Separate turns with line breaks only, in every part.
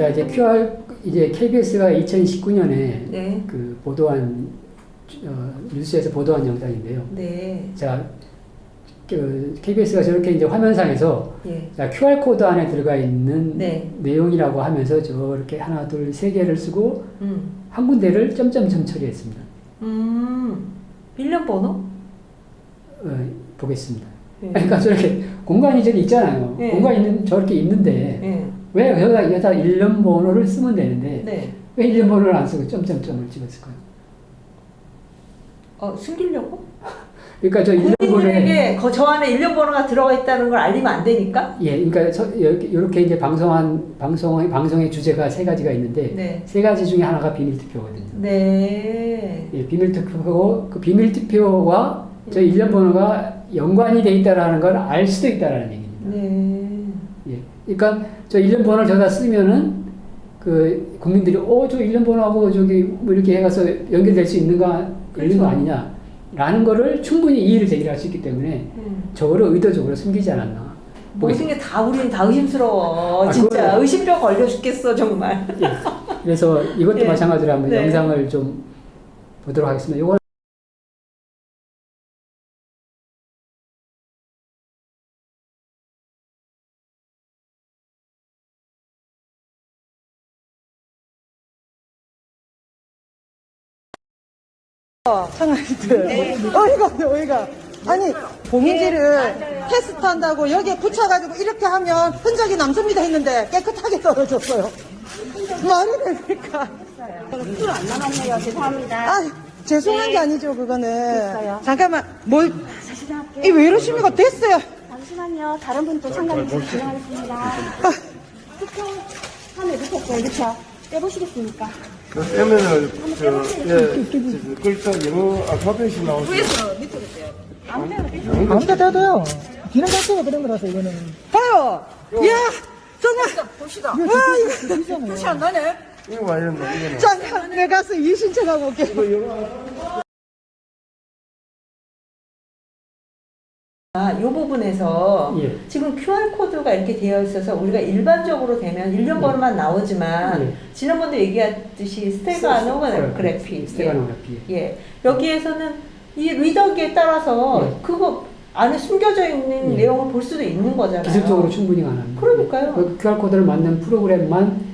자 이제 QR 이제 KBS가 2019년에
네.
그 보도한 어, 뉴스에서 보도한 영상인데요.
네.
자 그, KBS가 저렇게 이제 화면상에서
예.
자, QR 코드 안에 들어가 있는
네.
내용이라고 하면서 저렇게 하나 둘 세 개를 쓰고
음.
한 군데를 점점점 처리했습니다.
음. 일련 번호?
어, 보겠습니다.
예.
그러니까 저렇게 공간이 저기 있잖아요.
네.
공간이 있는 저렇게 있는데
예.
왜 여기다 여기다 일련 번호를 쓰면 되는데
네.
왜 일련 번호를 안 쓰고 점점점을 찍었을까요?
어, 숨기려고?
그러니까 저 일련 번호에
국민들에게 거- 저 안에 일련 번호가 들어가 있다는 걸 알리면 안 되니까?
예, 그러니까 저, 이렇게, 이렇게 이제 방송한 방송의 방송의 주제가 세 가지가 있는데
네.
세 가지 중에 하나가 비밀 투표거든요.
네.
예, 비밀 투표고 그 비밀 투표와 저 일련 번호가 연관이 돼 있다라는 걸 알 수도 있다라는 얘기입니다.
네.
예, 그러니까 저 일련 번호를 저다 쓰면은 그 국민들이 어저 일련 번호하고 저기 뭐 이렇게 해가서 연결될 수 있는가 걸린 거
그렇죠.
아니냐라는 거를 충분히 이의를 제기할 수 있기 때문에
음.
저거를 의도적으로 숨기지 않았나.
모든 게 다 우리는 다 의심스러워.
아,
진짜
그거는-
의심병 걸려 죽겠어 정말.
예. 그래서 이것도
예.
마찬가지로 한번
네.
영상을 좀 보도록 하겠습니다. 이건
상하이들 어이가 어이가 아니 봉인지를 테스트 한다고 여기에 붙여가지고 이렇게 하면 흔적이 남습니다 했는데 깨끗하게 떨어졌어요 말이 됩니까
술안 남았네요. 죄송합니다.
아 죄송한 게 아니죠 그거는
됐어요.
잠깐만 뭘. 이 왜 이러십니까 됐어요
잠시만요. 다른 참가해 주시면 진행하겠습니다.
아,
투표 판에 넣으셨어요. 그렇죠? 빼보시겠습니까?
그 M을 저, 예, 저, 글자 영어 알파벳이 나오죠.
아무 데나 돼도요. 기능 자체가 그런 거라서 이거는. 봐요! 야 정말! 봅시다 와 이거 표시 안 나네.
이거 와야 된다, 이거는.
잠깐 내 가서 이 신청하고 올게
아, 이 부분에서
예.
지금 QR 코드가 이렇게 되어 있어서 우리가 일반적으로 되면 일련 번호만 나오지만
예.
지난번도 얘기했듯이 스테가노그래피
스테가노그래피.
예. 예. 여기에서는 이 리더기에 따라서
예.
그거 안에 숨겨져 있는
예.
내용을 볼 수도 있는 거잖아요.
기술적으로 충분히 가능합니다.
그러니까요.
그 QR 코드를 맞는 프로그램만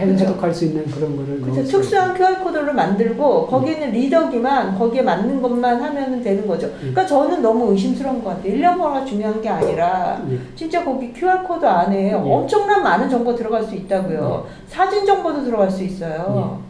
해- 해독할 수 있는 그런 거를
그렇죠. 특수한 QR 코드를 만들고 거기는 리더기만 거기에 맞는 것만 하면 되는 거죠. 그러니까 저는 너무 의심스러운 것 같아요. 1년 번호가 중요한 게 아니라
예.
진짜 거기 QR 코드 안에 엄청난 많은 정보 들어갈 수 있다고요. 사진 정보도 들어갈 수 있어요.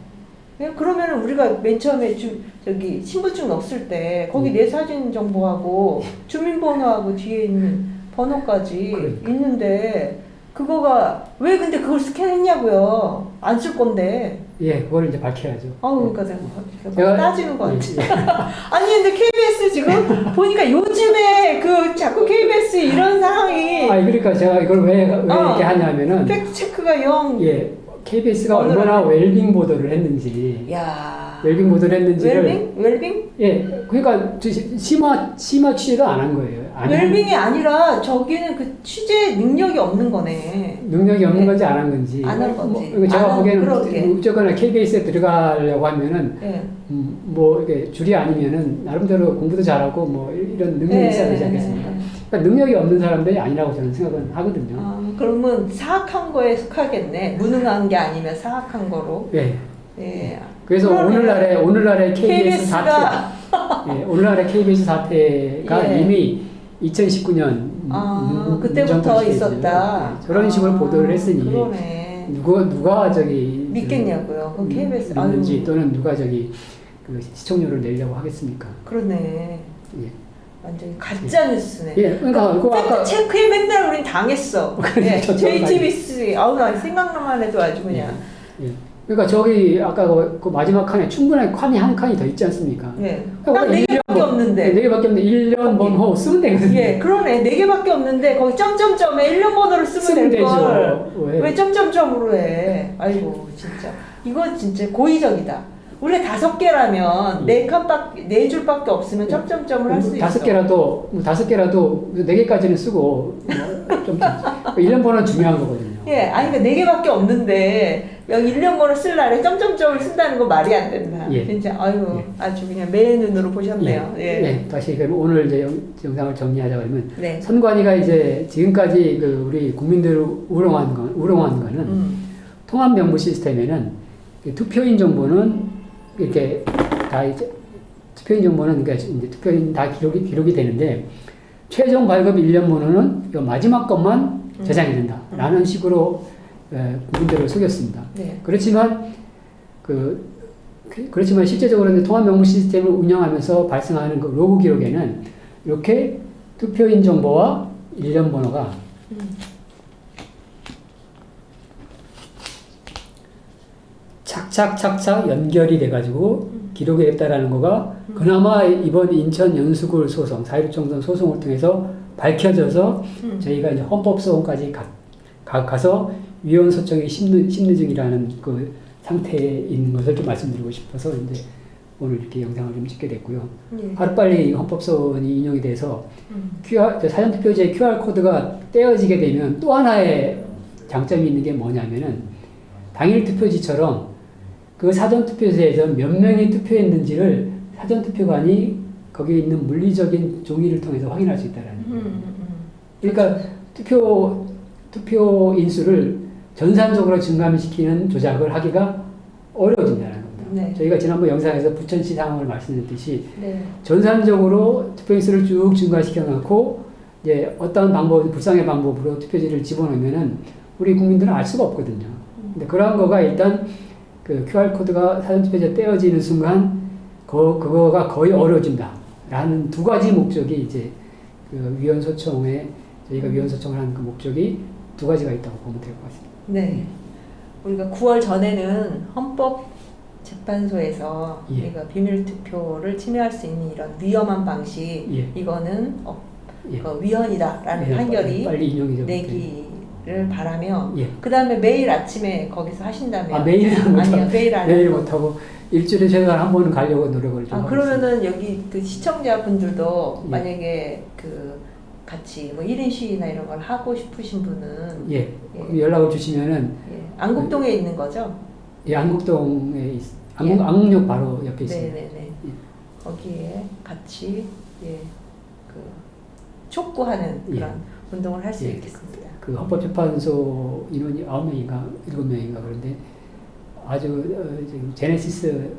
예, 그러면 우리가 맨 처음에 주, 저기 신분증 넣었을 때 거기
음.
내 사진 정보하고 주민번호하고 뒤에 있는 번호까지
그러니까.
있는데 그거가 왜 근데 그걸 스캔했냐고요? 안 쓸 건데.
예, 그거를 이제 밝혀야죠.
아우 그러니까 제가
제가-
따지는 거
예,
같아. 아니 근데 KBS 지금 보니까 요즘에 그 자꾸 KBS 이런 상황이
아, 그러니까 제가 이걸 왜, 왜
어.
이렇게 하냐면은
팩트 체크가 영.
예, KBS가 얼마나 웰빙 보도를 했는지
야.
웰빙 보도를 했는지를
웰빙? 웰빙?
예, 그러니까 심화 심화 취재도 안 한 거예요. 안 한-
웰빙이 아니라 저기는 그 취재 능력이 없는 거네.
능력이 없는
네.
건지 안 한 건지.
안 한 건지.
뭐, 제가
안 한-
보기에는
그러게.
무조건 KBS에 들어가려고 하면은
예.
음, 뭐 이게 줄이 아니면은 나름대로 공부도 잘하고 뭐 이런 능력이
예,
있어야 되지
예,
않겠습니까?
예, 예.
그러니까 능력이 없는 사람들이 아니라고 저는 생각은 하거든요.
아, 그러면 사악한 거에 속하겠네. 무능한 게 아니면 사악한 거로.
예.
예.
그래서. 오늘날의 오늘날의 KBS 사태,
KBS가
예, 오늘날의 KBS 사태가
예.
이미 2019년
아, 그때부터 있었다.
저런 식으로
아,
보도를 했으니
그러네.
누가 누가 저기
믿겠냐고요. 그
음,
KBS
믿는지
아유.
또는 누가 저기 그 시청률을 내려고 하겠습니까?
그러네.
예.
완전히 가짜 뉴스네.
예, 그러니까 그거 아까
체크에 맨날 우린 당했어. 예, JTBC. 아우 나 생각만 해도 아주 그냥.
예. 그러니까 저기 아까 그, 그 마지막 칸에 충분한 칸이 한 칸이 더 있지 않습니까?
예.
그러니까
딱네
일년
개밖에
번-
없는데.
네 개밖에 없는데 1년 번호 쓰면 되거든요.
예, 그러네. 네 개밖에 없는데 거기 점점점에 1년 번호를 쓰면
쓰면
될 걸.
되죠. 왜?
왜 점점점으로 해? 아이고 진짜. 이거 진짜 고의적이다. 원래 다섯 개라면 네 칸밖에 네 줄밖에 없으면 점점점을 할 수 있어.
음, 다섯 개라도 뭐 다섯 개라도 네 개까지는 쓰고 뭐좀 1년 번호는 중요한 거거든요.
예, 아니 그러니까 네 개밖에 없는데 여기 일련 번호 쓸 날에 점점점을 쓴다는 거 말이 안 된다.
예.
진짜 아유 아주 그냥 매 눈으로 보셨네요. 예.
네, 다시 그럼 오늘 이제 영, 영상을 정리하자 그러면
네.
선관위가 이제 지금까지 그 우리 국민들을 우롱한 건 우롱한 거는
음.
통합 명부 시스템에는 이 투표인 정보는 이렇게 다 이제 투표인 정보는 그러니까 이제 투표인 다 기록이 기록이 되는데 최종 발급 일련 번호는 이 마지막 것만 저장이 된다라는 식으로 에, 국민들을 속였습니다.
네.
그렇지만 그 그- 그렇지만 실제적으로 통합 명부 시스템을 운영하면서 발생하는 그 로그 기록에는 이렇게 투표인 정보와 일련 번호가
음.
착착착착 연결이 돼가지고 기록이 됐다라는 거가 그나마 이번 인천 연수구 소송, 4.16 총선 소송을 통해서 밝혀져서
음.
저희가 이제 헌법소원까지 가, 가, 가서 위원 소청이 심리, 심리중이라는 그 상태에 있는 것을 좀 말씀드리고 싶어서 이제 오늘 이렇게 영상을 좀 찍게 됐고요.
예.
하루빨리 헌법소원이 인용이 돼서
음.
QR, 저 사전투표지의 QR코드가 떼어지게 되면 또 하나의 장점이 있는 게 뭐냐면은 당일 투표지처럼 그 사전투표지에서 몇 명이 투표했는지를 사전투표관이 거기에 있는 물리적인 종이를 통해서 확인할 수 있다는
음, 음, 음.
그러니까 투표 투표 인수를 전산적으로 증감시키는 조작을 하기가 어려워진다는 겁니다.
네.
저희가 지난번 영상에서 부천시 상황을 말씀드렸듯이
네.
전산적으로 투표 인수를 쭉 증가시켜 놓고 이제 어떤 방법, 불상의 방법으로 투표지를 집어넣으면은 우리 국민들은 알 수가 없거든요. 근데 그러한 거가 일단 그 QR 코드가 사전 투표지에 떼어지는 순간 그 그거가 거의 어려워진다 라는 두 가지 목적이 이제 그 위원 소청에 저희가 위원 소청을 하는 그 목적이 두 가지가 있다고 보면 될 것 같습니다.
네. 우리가 9월 전에는 헌법 재판소에서
예.
우리가 비밀 투표를 침해할 수 있는 이런 위험한 방식
예.
이거는 어,
예.
그 위헌이다라는
예,
판결이
빨리 좀
내기 를 바라며
예.
그 다음에 매일 아침에 거기서 하신다면
아 매일은 못
아니요
하고
매일 안
매일
하고.
못 하고 일주일에 최소한 한 번은 가려고 노력을 좀
아. 그러면은 여기 그 시청자분들도
예.
만약에 그 같이 뭐 1인 시위나 이런 걸 하고 싶으신 분은
예.
예.
연락을 주시면은
예, 안국동에 있는 거죠?
예, 안국동에 있, 안국,
예.
안국역 바로 옆에 있습니다.
네네네.
예.
거기에 같이 예, 그 촉구하는
예.
그런 운동을 할 수
예.
있겠습니다.
그 헌법재판소 인원이 9명인가 7명인가 그런데 아주 어, 지금 제네시스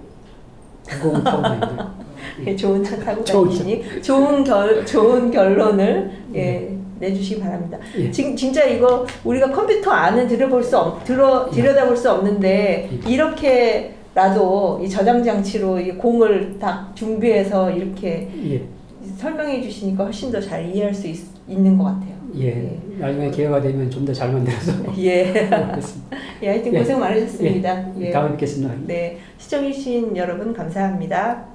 공공 타고 다니고요.
예, 좋은 차 타고
좋은
다니시니 좋은 결 좋은 결론을 예, 내주시기 바랍니다.
예.
지금 진짜 이거 우리가 컴퓨터 안에 들여볼 수 없, 들어 들여다볼 수 없는데
예.
이렇게라도 이 저장 장치로 이 공을 딱 준비해서 이렇게
예.
설명해 주시니까 훨씬 더 잘 이해할 수 있, 있는 것 같아요.
예. 나중에 기회가 되면 좀 더 잘 만들어서
예. 예, 하여튼
예.
고생 많으셨습니다.
예.
예.
다음에 뵙겠습니다.
네, 시청해주신 여러분 감사합니다.